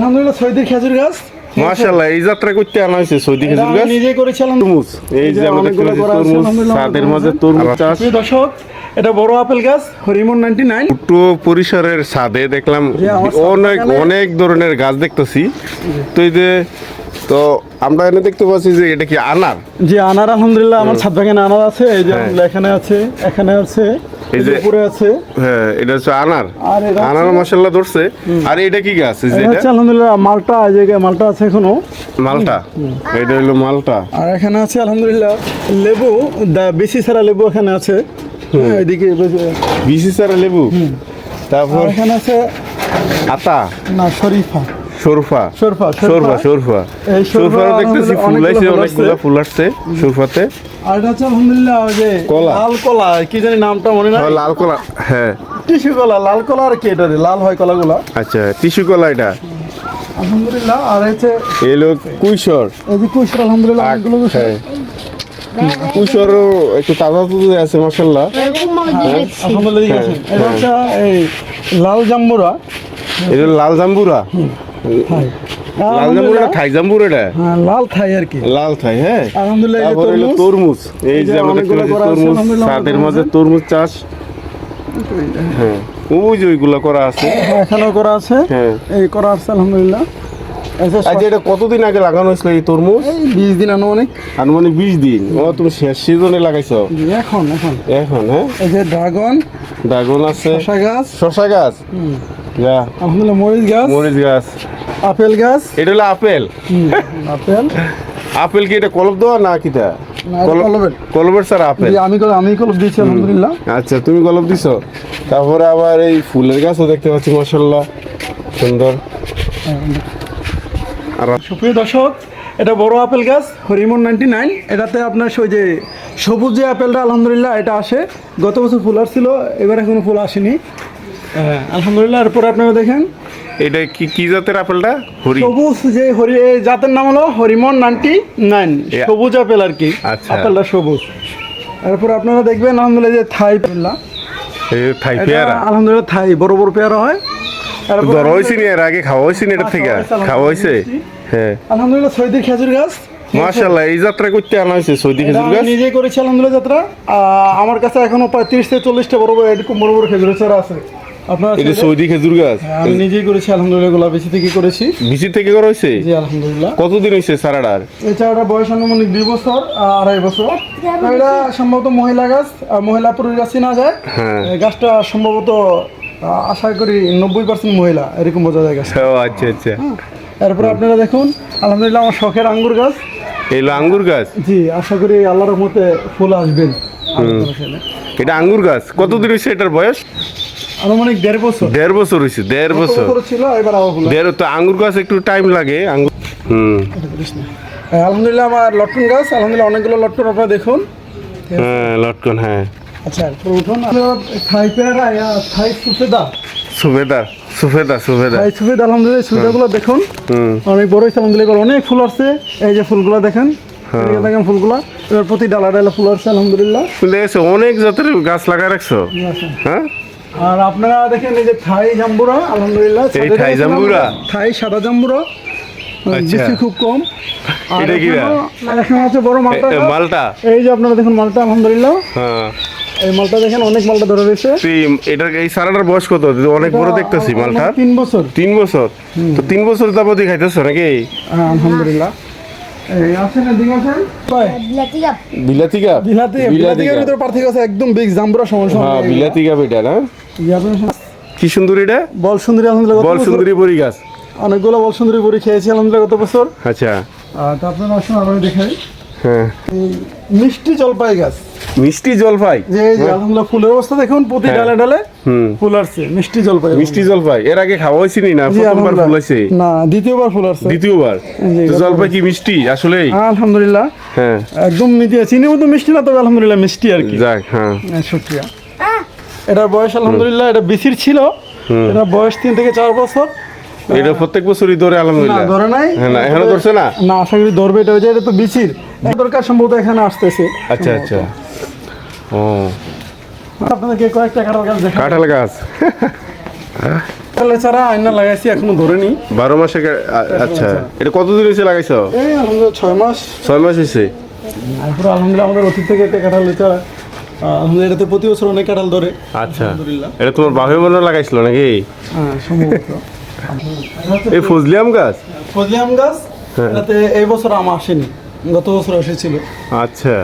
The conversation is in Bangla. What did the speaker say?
আলহামদুলিল্লাহ সৈদির খেজুর গাছ। মাশাআল্লাহ এই যাত্রা করতে আনা হয়েছে সৌদি খেজুর গাছ? নিজে করেছিলাম। তরমুজ। এই যে তরমুজ মাঝে তরমুজ চাষ। দর্শক এটা বড় আপেল গাছ হরিমন নাইনটি নাইন ছোট্ট পরিসরের ছাদে দেখলাম অনেক অনেক ধরনের গাছ দেখতেছি। তো এই যে তো আমরা এনে দেখতে পাচ্ছি যে এটা কি আনার? যে আনার আলহামদুলিল্লাহ আমার ছাদ বাগানে আনার আছে। এই যে হ্যাঁ। এখানে আছে এখানে আছে। এই যে উপরে আছে। হ্যাঁ এটা হচ্ছে আনার। আর আনার মশলা ধরছে। আর এটা কি গাছ? এই যে এটা আলহামদুলিল্লাহ মালটা এই যে মালটা আছে এখনও। মালটা? এটা হলো মালটা। আর এখানে আছে আলহামদুলিল্লাহ লেবু দা- বেশি সারা লেবু এখানে আছে। হ্যাঁ, এদিকে বেশ- সারা লেবু? তারপর এখানে আছে আতা? না শরীফা। সরফা সরফা, সরফা সরফা। সরফা দেখতেছি ফুল অনেকগুলো ফুল আসছে। সরফাতে আর আলহামদুলিল্লাহ যে কলা। লাল কলা কি জানি নামটা মনে নাই। লাল কলা হ্যাঁ। টিসু কলা লাল কলা আর কি এটা লাল হয় কলাগুলা। আচ্ছা টিস্যু কলা এটা। আলহামদুলিল্লাহ আর হচ্ছে এলো কুইশর। এই যে কুশর আলহামদুলিল্লাহ অনেকগুলো কুশর। হ্যাঁ। কুইশরও একটু তাজা তাজা আছে মাসাল্লাহ আলহামদুলিল্লাহ এটা হচ্ছে এই লাল জাম্বুরা। এটা লাল জাম্বুরা। থাই। লাল জাম্বুরা থাই জাম্বুরা এটা? হ্যাঁ লাল থাই আর কি। লাল থাই হ্যাঁ? আলহামদুলিল্লাহ এই যে তারপরে হলো তরমুজ। তরমুজ। এই এই যে যে আমরা দেখতে পাচ্ছি তরমুজ আলহামদুলিল্লাহ মাঝে তরমুজ চাষ। হ্যাঁ ওই যে ওইগুলো করা আছে। হ্যাঁ, এখানেও করা আছে। হ্যাঁ। এই করা আছে আলহামদুলিল্লাহ। আচ্ছা এটা কতদিন আগে লাগানো হয়েছিল এই তরমুজ? বিশ দিন আনুমানিক। আনুমানিক বিশ দিন। ও তুমি শেষ সিজনে লাগাইছো? এখন এখন। এখন হ্যাঁ? এই যে ড্রাগন ড্রাগন আছে। শসা গাছ। শশা গাছ? আলহামদুলিল্লাহ মরিচ গাছ। মরিচ গাছ। আপেল গাছ? এটা হলো আপেল। আপেল। আপেল কি এটা কলব দেওয়া না কিটা এটা কলবের। Sir apple. আমি কল- আমি কলপ দিয়েছি আলহামদুলিল্লাহ। আচ্ছা তুমি কলব দিছো? তারপরে আবার এই ফুলের গাছও দেখতে পাচ্ছি মাসাল্লাহ সুন্দর। আর সুপ্রিয় দর্শক এটা বড় আপেল গাছ হরিমন নাইনটি নাইন। এটাতে আপনার ওই যে সবুজ যে আপেলটা আলহামদুলিল্লাহ এটা আসে। গত বছর ফুল আসছিল এবার এখনও ফুল আসেনি। হ্যাঁ, আলহামদুলিল্লাহ এরপরে আপনারা দেখেন। এটা কি কি জাতের আপেলটা? হরি। সবুজ যে হরি জাতের নাম হলো হরিমন নাইনটি নাইন। সবুজ আপেল আর কি। আচ্ছা। আপেলটা সবুজ। এরপর আপনারা দেখবেন আলহামদুলিল্লাহ যে থাই এই থাই পেয়ারা? আলহামদুলিল্লাহ থাই বড় বড় পেয়ারা হয়। এরপর ধরা হয়েছে নি এর আগে? খাওয়া হয়েছে নি এটার থেকে? খাওয়া হয়েছে, হ্যাঁ। আলহামদুলিল্লাহ সৈদির খেজুর গাছ। মাশাল্লাহ এই যাত্রা করতে আনা হয়েছে সৌদি খেজুর গাছ? নিজে করেছি আলহামদুলিল্লাহ যাত্রা। আমার কাছে এখনও প্রায় তিরিশ থেকে চল্লিশটা বড় বড় এরকম বড় বড় খেজুরের চারা আছে। আপনার এটা সৌদি খেজুর গাছ? হ্যাঁ, আমি নিজেই করেছি আলহামদুলিল্লাহ গোলাপ বেশি থেকে করেছি। বিচি থেকে করা হয়েছে জি আলহামদুলিল্লাহ। কতদিন হয়েছে সারাটার? এই চারাটা বয়স আনুমানিক দুই বছর আড়াই বছর। এটা সম্ভবত মহিলা গাছ মহিলা পুরুষ গাছই না যায়। হ্যাঁ। গাছটা সম্ভবত আশা করি নব্বই পার্সেন্ট মহিলা এরকম বোঝা যায় গাছ আচ্ছা আচ্ছা। এরপরে আপনারা দেখুন আলহামদুলিল্লাহ আমার শখের আঙ্গুর গাছ। এই আঙ্গুর গাছ? জি আশা করি আল্লাহর মতে ফুল আসবেন। এটা আঙ্গুর গাছ। কতদিন হয়েছে এটার বয়স? আনুমানিক দেড় বছর। দেড় বছর হয়েছে দেড় বছর। ছিল এবার দেড় তো আঙ্গুর গাছ একটু টাইম লাগে আঙ্গুর হুম। আলহামদুলিল্লাহ আমার লটকন গাছ আলহামদুলিল্লাহ অনেকগুলো লটকন আপনারা দেখুন। হ্যাঁ লটকন হ্যাঁ। আচ্ছা উঠুন। আপনারা থাই পেয়ারা থাই সুফেদা। সুফেদা সুফেদা থাই সুফেদা আলহামদুলিল্লাহ সুফেদাগুলো দেখুন। অনেক বড় হয়েছে আলহামদুলিল্লাহ অনেক ফুল আসছে। এই যে ফুলগুলো দেখেন হ্যাঁ। দেখেন ফুলগুলো এবার প্রতি ডালা ডালা ফুল আসছে আলহামদুলিল্লাহ। এসে অনেক জাতের গাছ লাগাই রাখছো? হ্যাঁ? আর আপনারা দেখেন এই যে থাই জাম্বুরা আলহামদুলিল্লাহ এই থাই জাম্বুরা? থাই সাদা জাম্বুরা আচ্ছা। বেশি খুব কম। এটা কি? এখনো- আছে বড় মালটা। মালটা? এই যে আপনারা দেখুন মালটা আলহামদুলিল্লাহ। হ্যাঁ। এই মালটা দেখেন অনেক মালটা ধরে রয়েছে। এটার এই সারাটার বয়স কত? অনেক বড় দেখতেছি মালটা। তিন বছর। তিন বছর? তো তিন বছর যাবতই খাইতেছো নাকি? হ্যাঁ, আলহামদুলিল্লাহ। বিলাতি বিলাতি ভিতরে পার্থক্য আছে একদম বিগ জাম্বুরা সমান সমান। হ্যাঁ বিলাতি গাপ এটা না আপনার সামনে- কি সুন্দরী এটা? বল সুন্দরী আলহামদুলিল্লাহ গত বল সুন্দরী বড়ি গাছ। অনেকগুলো বল সুন্দরী বড়ি খেয়েছি আলহামদুলিল্লাহ গত বছর। আচ্ছা। আসুন দেখাই। হ্যাঁ। মিষ্টি জলপাই গাছ। মিষ্টি জলপাই যে আলহামদুলিল্লাহ ফুলের অবস্থা দেখুন প্রতি হ্যাঁ। ডালে ডালে ফুল আসছে মিষ্টি জলপাই মিষ্টি জলপাই এর আগে খাওয়া হয়েছে নি? প্রথমবার ফুলাইছে না দ্বিতীয়বার ফুল আসছে। দ্বিতীয়বার? জলপাই কি মিষ্টি? আসলেই? আলহামদুলিল্লাহ। হ্যাঁ। একদম মিষ্টি চিনির মতো মিষ্টি না তবে আলহামদুলিল্লাহ মিষ্টি আর কি। যাক হ্যাঁ। শুক্রিয়া। এটার বয়স আলহামদুলিল্লাহ এটা বিসির ছিল। এটা বয়স তিন থেকে চার বছর। এটা প্রত্যেক বছরই ধরে আলহামদুলিল্লাহ। ধরে নাই। হ্যাঁ না এখনও ধরছে না? না আশা করি ধরবে এটা এটা তো বিচির দরকার সম্ভবত এখানে আসতেছে। আচ্ছা আচ্ছা। ও। আপনাদেরকে কয়েকটা কাঁঠাল গাছ দেখা কাঁঠাল গাছ। তাহলে ছাড়া আয়না লাগাইছি এখনও ধরেনি। বারো মাসে আচ্ছা। এটা কতদিন হয়েছে লাগাইছো? এই আলহামদুলিল্লাহ ছয় মাস। ছয় মাস হয়েছে? তারপরে আলহামদুলিল্লাহ আমাদের অতীত থেকে একটা কাঁঠাল লেচা আলহামদুলিল্লাহ এটাতে প্রতি বছর অনেক কাঁঠাল ধরে। আচ্ছা। এটা তোমার বাপে মনে লাগাইছিল নাকি? হ্যাঁ সম্ভবত। এই ফজলিয়াম গাছ? ফজলি আম গাছ হ্যাঁ। এটাতে এই বছর আম আসেনি। গত বছর এসেছিল। আচ্ছা।